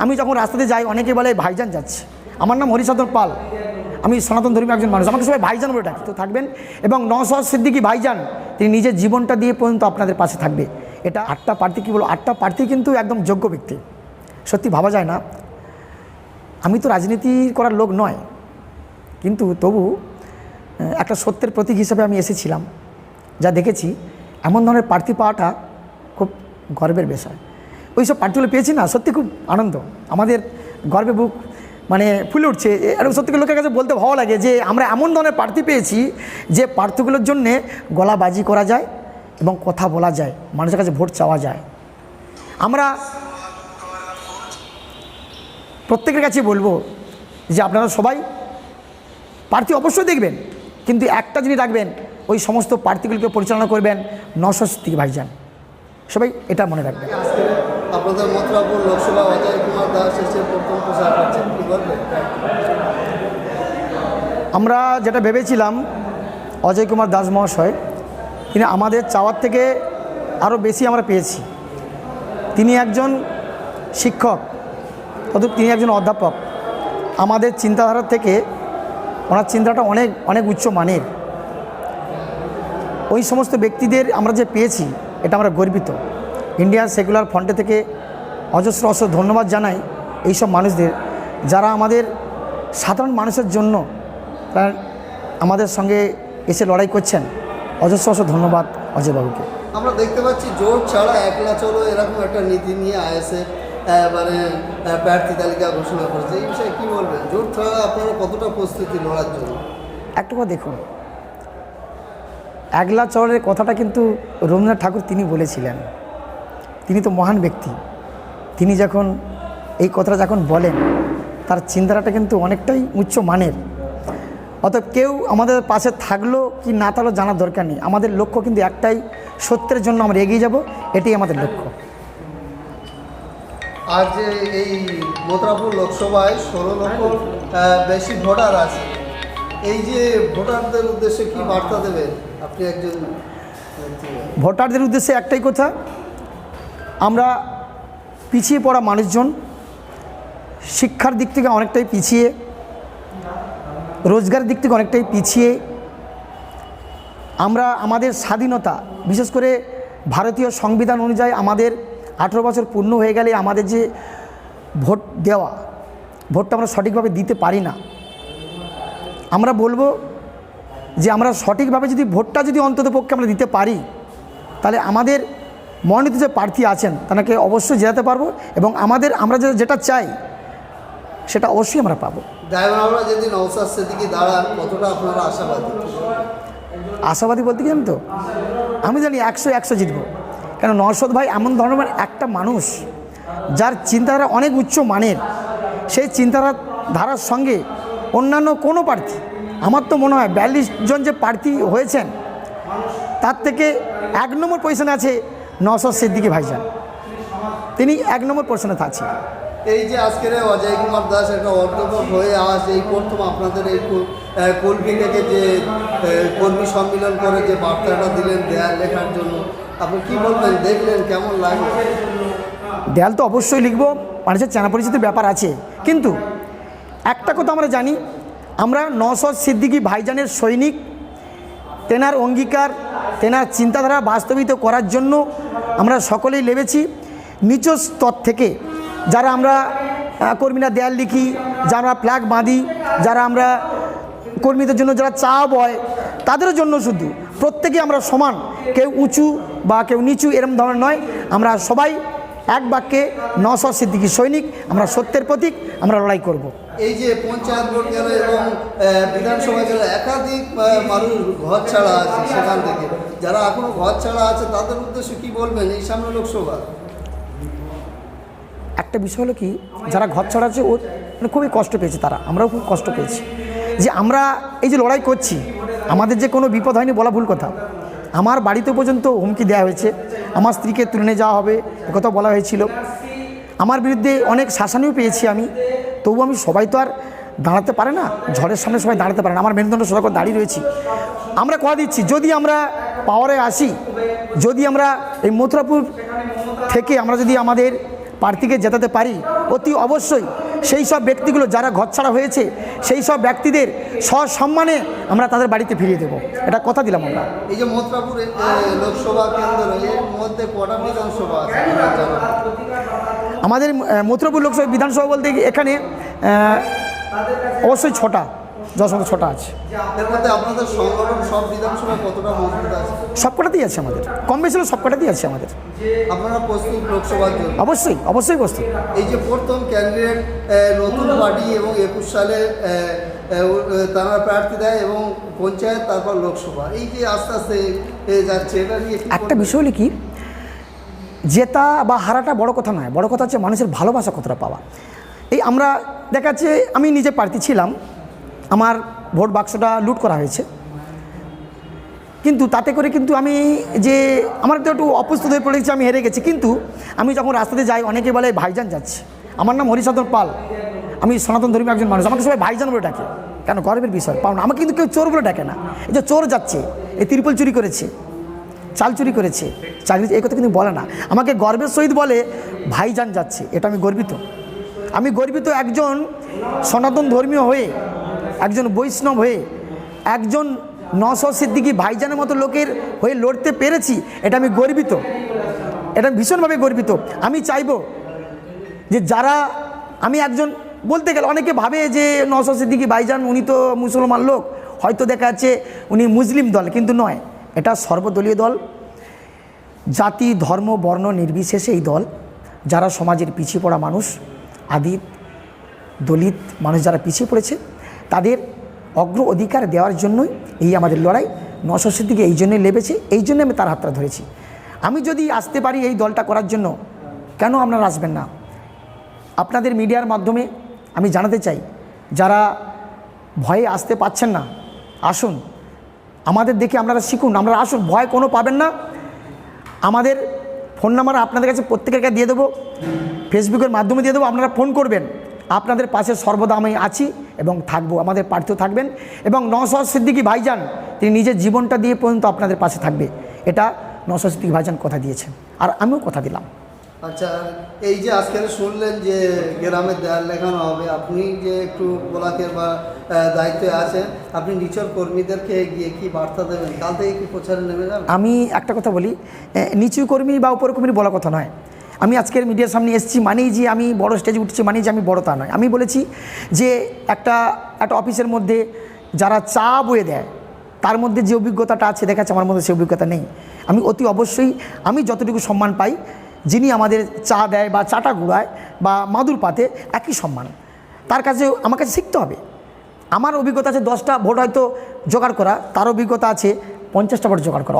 আমি যখন রাস্তাতে যাই, অনেকে বলে ভাইজান যাচ্ছে। আমার নাম হরিসাধন পাল। আমি সনাতন ধর্মী একজন মানুষ। আমাকে সবাই ভাইজান বলে ডাকে। তো থাকবেন। এবং নসর সিদ্দিকি ভাইজান, তিনি নিজের জীবনটা দিয়ে পর্যন্ত আপনাদের পাশে থাকবে। এটা আটটা প্রার্থী কী বলো? আটটা প্রার্থী কিন্তু একদম যোগ্য ব্যক্তি। সত্যি ভাবা যায় না। আমি তো রাজনীতি করার লোক নয়। কিন্তু তবু একটা সত্যের প্রতীক হিসেবে আমি এসেছিলাম। যা দেখেছি, এমন ধরনের প্রার্থী পাওয়াটা খুব গর্বের বিষয়। ওই সব প্রার্থীগুলো পেয়েছি না, সত্যি খুব আনন্দ। আমাদের গর্বে বুক মানে ফুলে উঠছে। আর সত্যি লোকের কাছে বলতে ভালো লাগে যে, আমরা এমন ধরনের প্রার্থী পেয়েছি যে প্রার্থীগুলোর জন্যে গলাবাজি করা যায় এবং কথা বলা যায়, মানুষের কাছে ভোট চাওয়া যায়। আমরা প্রত্যেকের কাছে বলব যে, আপনারা সবাই প্রার্থী অবশ্যই দেখবেন, কিন্তু একটা জিনিস রাখবেন, ওই সমস্ত প্রার্থীগুলিকে পরিচালনা করবেন নশো থেকে ভাইজান। সবাই এটা মনে রাখবেন। আপনাদের মথুরাপুর লোকসভা অজয় কুমার দাস এসে প্রথম প্রচার করছেন, কি বলবেন? আমরা যেটা ভেবেছিলাম, অজয় কুমার দাস মহাশয়, তিনি আমাদের চাওয়ার থেকে আরও বেশি আমরা পেয়েছি। তিনি একজন শিক্ষক তত তিনি একজন অধ্যাপক। আমাদের চিন্তাধারার থেকে ওনার চিন্তাটা অনেক অনেক উচ্চ মানের। ওই সমস্ত ব্যক্তিদের আমরা যে পেয়েছি, এটা আমরা গর্বিত। ইন্ডিয়ান সেকুলার ফ্রন্টে থেকে অজস্র অজস্র ধন্যবাদ জানাই এইসব মানুষদের যারা আমাদের সাধারণ মানুষের জন্য তারা আমাদের সঙ্গে এসে লড়াই করছেন। অজস্র অজস্র ধন্যবাদ অজয়বাবুকে আমরা দেখতে পাচ্ছি জোট ছাড়া একলা চলো এরকম একটা নীতি নিয়ে আইএসএ মানে প্রার্থী তালিকা ঘোষণা করেছে। এই বিষয়ে কি বলবেন? জোট ছাড়া আপনারা কতটা প্রস্তুতি লড়ার জন্য? একটু কথা দেখুন একলা চরের কথাটা কিন্তু রবীন্দ্রনাথ ঠাকুর তিনি বলেছিলেন। তিনি তো মহান ব্যক্তি। তিনি যখন এই কথাটা যখন বলেন তার চিন্তাটা কিন্তু অনেকটাই উচ্চ মানের। অতএব কেউ আমাদের পাশে থাকল কি না থাকল জানার দরকার নেই। আমাদের লক্ষ্য কিন্তু একটাই সত্যের জন্য আমরা এগিয়ে যাব এটাই আমাদের লক্ষ্য। আর যে এই মথুরাপুর লোকসভায় ষোলো লক্ষ বেশি ভোটার আছে। এই যে ভোটারদের উদ্দেশ্যে কি বার্তা দেবেন? আপনি একজন ভোটারদের উদ্দেশ্যে একটাই কথা আমরা পিছিয়ে পড়া মানুষজন শিক্ষার দিক থেকে অনেকটাই পিছিয়ে, রোজগারের দিক থেকে অনেকটাই পিছিয়ে। আমরা আমাদের স্বাধীনতা, বিশেষ করে ভারতীয় সংবিধান অনুযায়ী আমাদের আঠেরো বছর পূর্ণ হয়ে গেলে আমাদের যে ভোট দেওয়া, ভোটটা আমরা সঠিকভাবে দিতে পারি না। আমরা বলব যে আমরা সঠিকভাবে যদি ভোটটা যদি অন্তত পক্ষে আমরা দিতে পারি, তাহলে আমাদের মনোনীত যে প্রার্থী আছেন তাকে অবশ্যই জেতাতে পারব এবং আমাদের আমরা যেটা চাই সেটা অবশ্যই আমরা পাবো। ড্রাইভাররা যদি নৌসাদ সেদিকে দাঁড়ান কতটা আপনারা আশাবাদী? আশাবাদী বলতে কি তো? আমি জানি একশো একশো জিতবো। কেন নরসদ ভাই এমন ধরনের একটা মানুষ যার চিন্তাধারা অনেক উচ্চ মানের। সেই চিন্তাধারা ধারার সঙ্গে অন্যান্য কোনো প্রার্থী আমার তো মনে হয় বিয়াল্লিশ জন যে প্রার্থী হয়েছেন তার থেকে এক নম্বর পজিশনে আছে নসর সিদ্দিকি ভাইজান। তিনি এক নম্বর পজিশনে থাকছেন। এই যে আজকের অজয় কুমার দাস একটা অধ্যাপক হয়ে আজ এই প্রথম আপনাদের এই কো- আহ, থেকে যে কর্মী সম্মেলন করে যে বার্তাটা দিলেন দেয়াল লেখার জন্য আপনি কি বলবেন? দেখলেন কেমন লাগল দেয়াল তো অবশ্যই লিখব মানুষের চেনা পরিচিতির ব্যাপার আছে। কিন্তু একটা কথা আমরা জানি আমরা নসদ সিদ্দিকি ভাইজানের সৈনিক তেনার অঙ্গীকার তেনার চিন্তাধারা বাস্তবিত করার জন্য আমরা সকলেই লেবেছি নিচ স্তর থেকে যারা আমরা কর্মীরা দেয়াল লিখি, যারা আমরা ফ্ল্যাগ বাঁধি, যারা আমরা কর্মীদের জন্য যারা চা বয় তাদের জন্য শুধু। প্রত্যেকে আমরা সমান, কেউ উঁচু বা কেউ নিচু, এরম ধরনের নয়। আমরা সবাই এক বাক্যে নশো সিদ্দিকি সৈনিক, আমরা সত্যের প্রতীক, আমরা লড়াই করব। এই যে পঞ্চায়েত ভোট গেল এবং বিধানসভা গেল একাধিক মানুষ ঘর ছাড়া আছে সেখান থেকে। যারা এখনও ঘর ছাড়া আছে, তাদের উদ্দেশ্যে কি বলবেন এই সামনে লোকসভা? একটা বিষয় হলো কি, যারা ঘর ছাড়া আছে, ও মানে খুবই কষ্ট পেয়েছে তারা, আমরাও খুব কষ্ট পেয়েছি। যে আমরা এই যে লড়াই করছি, আমাদের যে কোনো বিপদ হয়নি বলা ভুল কথা। আমার বাড়িতে পর্যন্ত হুমকি দেওয়া হয়েছে। আমার স্ত্রীকে তুলে যাওয়া হবে কথা বলা হয়েছিল। আমার বিরুদ্ধে অনেক শাসানিও পেয়েছি আমি। তবু আমি সবাই তো আর দাঁড়াতে পারে না। ঝড়ের সামনে সবাই দাঁড়াতে পারে না। আমার মেরুদণ্ড করে দাঁড়িয়ে রয়েছি। আমরা কথা দিচ্ছি। যদি আমরা পাওয়ারে আসি যদি আমরা এই মথুরাপুর থেকে আমরা যদি আমাদের প্রার্থীকে জেতাতে পারি অতি অবশ্যই সেই সব ব্যক্তিগুলো যারা ঘরছাড়া হয়েছে সেই সব ব্যক্তিদের সসম্মানে আমরা তাদের বাড়িতে ফিরিয়ে দেবো। এটা কথা দিলাম আমরা। এই যে মথুরাপুর লোকসভা কেন্দ্র এর মধ্যে কটা বিধানসভা আছে? আমাদের মথুরাপুর লোকসভা বিধানসভা বলতে এখানে অবশ্যই ছটা। যশোর ছটা আছে। এর মধ্যে আপনাদের সংগঠন সব বিধানসভায় কতটা মজবুত আছে? সবকটাতেই আছে আমাদের। কম বেশি হলেও সবকটাতেই আছে আমাদের। অবশ্যই অবশ্যই প্রস্তুত। এই যে প্রথম ক্যান্ডিডেট নতুন পার্টি এবং একুশ সালে তারা প্রার্থী দেয় এবং পঞ্চায়েত তারপর লোকসভা। এই যে আস্তে আস্তে যাচ্ছে এটা নিয়ে একটা বিষয় হলো কি জেতা বা হারাটা বড় কথা নয়। বড় কথা হচ্ছে মানুষের ভালোবাসা কতটা পাওয়া। এই আমরা দেখাচ্ছে আমি নিজে প্রার্থী ছিলাম। আমার ভোট বাক্সটা লুট করা হয়েছে। কিন্তু তাতে করে কিন্তু আমি যে আমার তো একটু অপ্রস্তুত হয়ে পড়েছি, আমি হেরে গেছি। কিন্তু আমি যখন রাস্তাতে যাই, অনেকে বলে ভাইজান যাচ্ছে। আমার নাম হরিসাধন পাল। আমি সনাতন ধর্মী একজন মানুষ। আমাকে সবাই ভাইজান বলে ডাকে। কেন? গর্বের বিষয়। পাও না। আমাকে কিন্তু কেউ চোর বলে ডাকে না। এই যে চোর যাচ্ছে, এই তিরপল চুরি করেছে, চাল চুরি করেছে, চাকরি এই কথা কিন্তু বলে না। আমাকে গর্বের সহিত বলে, ভাইজান যাচ্ছে। এটা আমি গর্বিত। আমি গর্বিত একজন সনাতন ধর্মীয় হয়ে একজন বৈষ্ণব হয়ে, একজন নশ সিদ্দিকি ভাইজানের মতো লোকের হয়ে লড়তে পেরেছি, এটা আমি গর্বিত। এটা আমি ভীষণভাবে গর্বিত। আমি চাইব যে যারা, আমি একজন, বলতে গেলে অনেকে ভাবে যে নশ সিদ্দিকি ভাইজান উনি তো মুসলমান লোক, হয়তো দেখা যাচ্ছে উনি মুসলিম দল, কিন্তু নয়, এটা সর্বদলীয় দল। জাতি, ধর্ম, বর্ণ নির্বিশেষে এই দল, যারা সমাজের পিছিয়ে পড়া মানুষ আদি দলিত মানুষ যারা পিছিয়ে পড়েছে তাদের অগ্র অধিকার দেওয়ার জন্যই এই আমাদের লড়াই। নশো দিকে এই জন্যই লেবেছে এই জন্য আমি তার হাতটা ধরেছি। আমি যদি আসতে পারি এই দলটা করার জন্য, কেন আপনারা আসবেন না? আপনাদের মিডিয়ার মাধ্যমে আমি জানাতে চাই, যারা ভয়ে আসতে পাচ্ছেন না, আসুন। আমাদের দেখে আপনারা শিখুন, আপনারা আসুন, ভয় কোনো পাবেন না। আমাদের ফোন নাম্বার আপনাদের কাছে প্রত্যেকের কাছে দিয়ে দেবো, ফেসবুকের মাধ্যমে দিয়ে দেবো, আপনারা ফোন করবেন। আপনাদের পাশে সর্বদা আমি আছি এবং থাকব আমাদের প্রার্থীও থাকবেন। এবং নওশাদ সিদ্দিকী ভাইজান তিনি নিজের জীবনটা দিয়ে পর্যন্ত আপনাদের পাশে থাকবে। এটা নওশাদ সিদ্দিকী ভাইজান কথা দিয়েছেন। আর আমিও কথা দিলাম। আচ্ছা এই যে আজকে শুনলেন যে গ্রামের দেয়াল লেখানো হবে আপনি যে একটু ব্লকের বা দায়িত্বে আছেন আপনি নিচর কর্মীদেরকে গিয়ে কি বার্তা দেবেন? কাল থেকে কি প্রচারে নেমে যাবেন আমি একটা কথা বলি নিচু কর্মী বা উপর কর্মী বলা কথা নয়। আমি আজকের মিডিয়ার সামনে এসেছি মানেই যে আমি বড় স্টেজে উঠছি, মানেই যে আমি বড় তা নয়। আমি বলেছি যে একটা একটা অফিসের মধ্যে যারা চা বয়ে দেয়, তার মধ্যে যে অভিজ্ঞতাটা আছে, দেখা যাচ্ছে আমার মধ্যে সেই অভিজ্ঞতা নেই। আমি অতি অবশ্যই, আমি যতটুকু সম্মান পাই, যিনি আমাদের চা দেয় বা চাটা গুড়ায় বা মাদুর পাতে, একই সম্মান। তার কাছে, আমার কাছে শিখতে হবে। আমার অভিজ্ঞতা আছে দশটা ভোট হয়তো জোগাড় করা, তার অভিজ্ঞতা আছে পঞ্চাশটা ভোট জোগাড় করা।